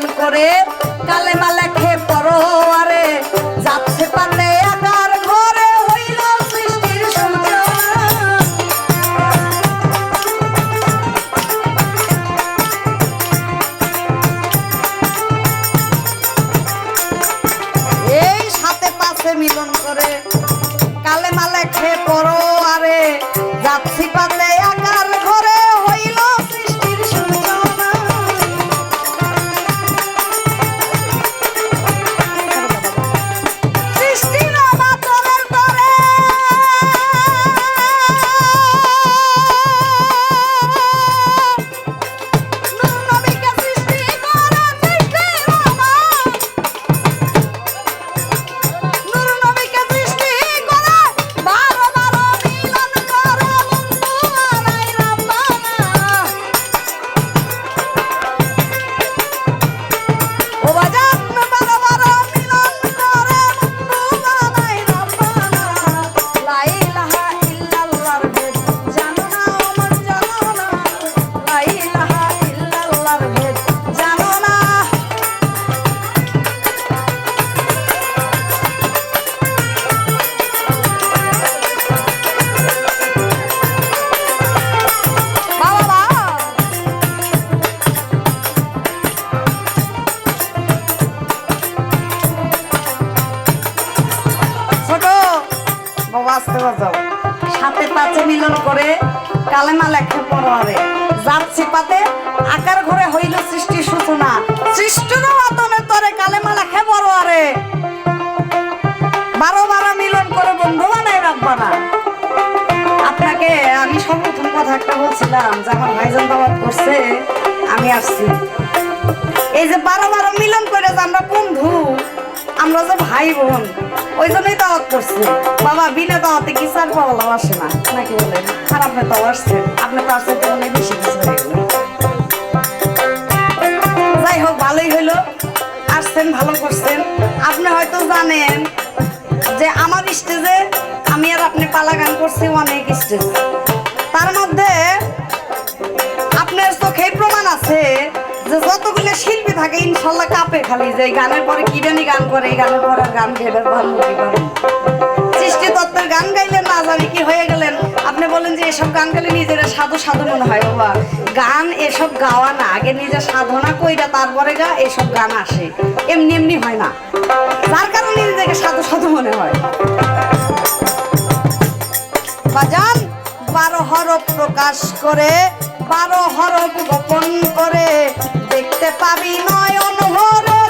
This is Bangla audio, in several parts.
করে বাবা আসতে সাথে পাতে মিলন করে কালেমা লেখে পড়ারে যাচ্ছি পাতে আকার ঘরে হইল সৃষ্টির সূচনা। সৃষ্টির আতনের তরে কালেমা লেখে পড়ারে বারো বারো মিলন করে বন্ধু বানাই রাখবা না। আপনাকে আমি সর্বপ্রথম কথা একটা বলছিলাম, যে আমার ভাইজান দাওয়াত করছে, আমি আসছি। এই যে বারো বারো মিলন করে যে আমরা বন্ধু, আমরা যে ভাই বোন ওই জন্যই দাওয়াত করছি। বাবা, বিনা দাওয়াতে কি চার পাওয়া আসে না। নাকি বলেন? আর আপনি তো আসছেন আপনি তো আসছেন তো অনেক বেশি কিছু যাই হোক, ভালোই হইল আসছেন, ভালো করছেন। আপনি হয়তো জানেন যে আমার স্টেজে আমি আর আপনি পালা গান করছি অনেক স্টেজ। তার মধ্যে আপনার চোখে প্রমাণ আছে যে যতগুলো শিল্পী থাকে, ইনশাল্লাহ কাপে খালি যে গানের পরে কি জানি গান করে, এই গানের পরে গান গেলে ভালো সৃষ্টি তত্ত্বের গান গাইলেন না জানি কি হয়ে গেলেন। আপনি বলেন যে এসব গান গাইলে নিজের সাধু সাধু মনে হয়, বাবা। গান এসব গাওয়া না, আগে নিজের সাধনা কইরা তারপরে গা এসব গান আসে। এমনি এমনি হয় না। যার কারণে নিজেকে সাধু সাধু মনে হয়। বাজান বারো হরফ প্রকাশ করে বারো হরফ গোপন করে দেখতে পাবি নয়ন ভরে।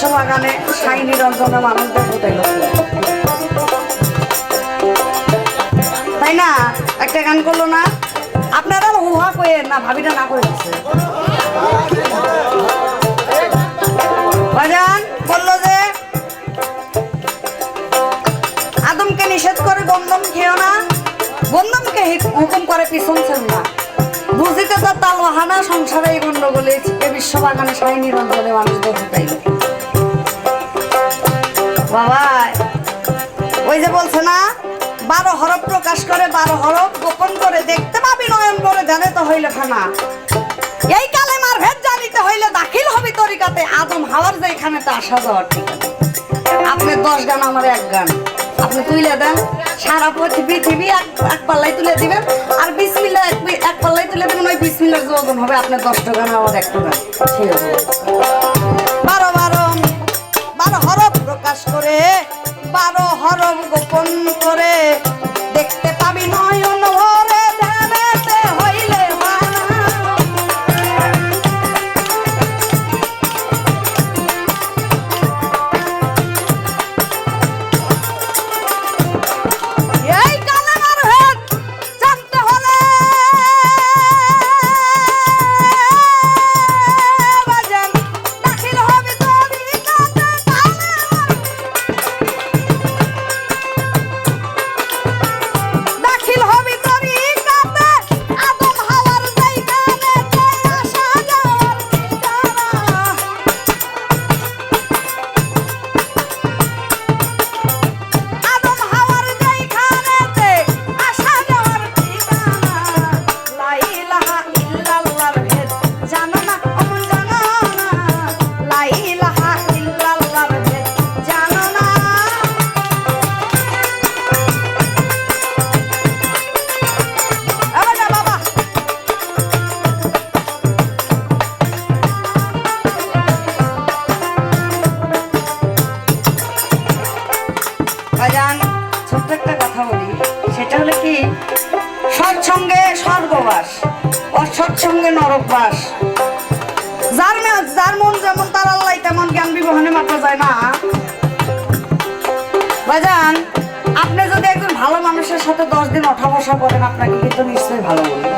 এই বিশ্ববাগানে সাই নিরঞ্জনে মানুষদের ফুটে তাই না? একটা গান করল না? আপনারা হুহা কয়ে না, ভাবিটা না করে দিচ্ছে বাজান বলল যে, আদমকে নিষেধ করে বন্ধন খেও না বন্ধনকে হি- হুকুম করে পিছন না। বুঝিতে তো তাল হানা সংসারে এই গন্ডগোলে এ বিশ্ববাগানে সাই নিরঞ্জনে মানুষদের ফুটাইল বাবা। ওই যে বলছে না, বারো হরফ প্রকাশ করে, বারো হরফ গোপন করে দেখতে পাবি নয়ন বলে, জানে তো হইল খানা। এই কালেমার ভেদ জানিতে হইলে দাখিল হবি তরিকাতে, আদম হাওয়ার যে এখানে তো আসা যাওয়ার আপনি দশ গান, আমার এক গান। আপনি তুলে দেন, সারা পৃথিবী এক এক পাল্লাই তুলে দিবেন, আর বিসমিল্লা এক এক পাল্লাই তুলে দেবেন, ওই বিসমিল্লার যে ওজন হবে আপনার দশ টাকা না আমার এক টাকা ঠিক আছে গোপন করে সৎসঙ্গে স্বর্গবাস অসৎসঙ্গে নরকবাস। যার যার মন যেমন তার আল্লাহ, তেমন জ্ঞান বিবহনে মাত্র যায় না ভাইজান, আপনি যদি একজন ভালো মানুষের সাথে দশ দিন ওঠা বসা করেন, আপনাকে কিন্তু নিশ্চয়ই ভালো বলবে।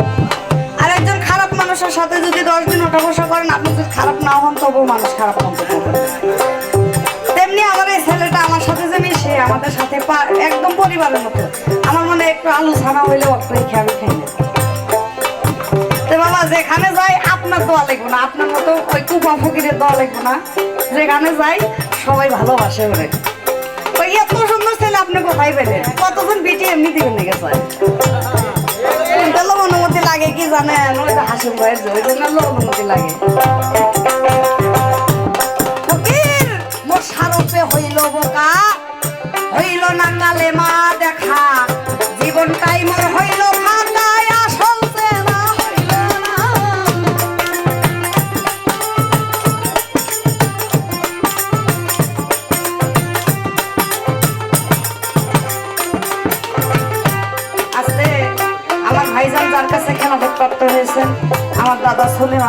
আর একজন খারাপ মানুষের সাথে যদি দশ দিন ওঠা বসা করেন, আপনি যদি খারাপ না হন, তবুও মানুষ খারাপ করবে তেমনি আমার আমাদের সাথে একদম পরিবারের মতো। আমার মনে একটু আলু ছানা হইলেও একটু এই খেয়াল খাই না। তো বাবা, যেখানে যাই আপনার দোয়া লাগবে না, আপনার মতো ওই কুপা ফকিরের দোয়া লাগবে না। যেখানে যাই সবাই ভালোবাসে ওরে। ওই এত সুন্দর ছেলে আপনি কোথায় কতজন বিটি এমনি অনুমতি লাগে কি জানেন? ওই হাসিম ভাইয়ের ওই জন্য অনুমতি লাগে। ফকির, মোর সারপে হইল বোকা।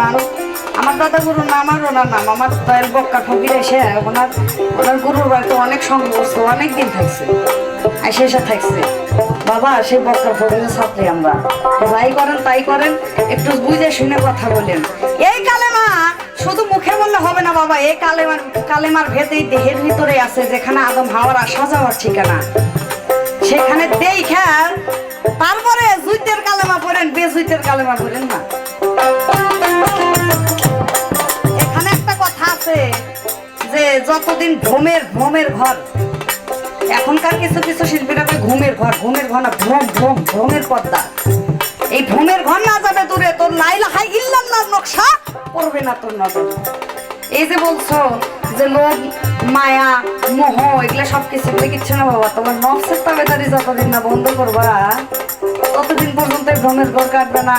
সুলেমান আমার দাদা গুরুর নাম আর ওনার নাম। আমার বক্কা ফকির এসে ওনার ওনার গুরুর বাড়িতে অনেক সঙ্গ অনেক দিন থাকছে থাকছে। বাবা, সেই বক্কা ফকিরের ছাত্রী আমরা। যাই করেন, তাই করেন, একটু বুঝে শুনে কথা বলেন। এই কালেমা শুধু মুখে বললে হবে না বাবা, এই কালেমার কালেমার ভেদ এই দেহের ভিতরে আছে, যেখানে আদম হাওয়ার আসা যাওয়ার ঠিকানা। সেখানে দেই খেয়াল তারপরে জুইতের কালেমা পড়েন, বেজুইতের কালেমা পড়েন না। এখানে একটা কথা আছে যে যতদিন ভ্রমের ভ্রমের ঘর, এখনকার কিছু কিছু শিল্পীরা ঘুমের ঘর ঘুমের ঘর না, ভ্রম ভ্রম, ভ্রমের পর্দা এই ভ্রমের ঘর না যাবে দূরে, তোর লাইলা হাই ইল্লাম না নকশা পড়বে না তোর নজর। এই যে বলছো যে লোভ, মায়া, মোহ, এগুলো সব কিছু কিচ্ছু না বাবা তোমার নফসের তাবেদারি যতদিন না বন্ধ করবা, ততদিন পর্যন্ত ভ্রমের ঘর কাটবে না।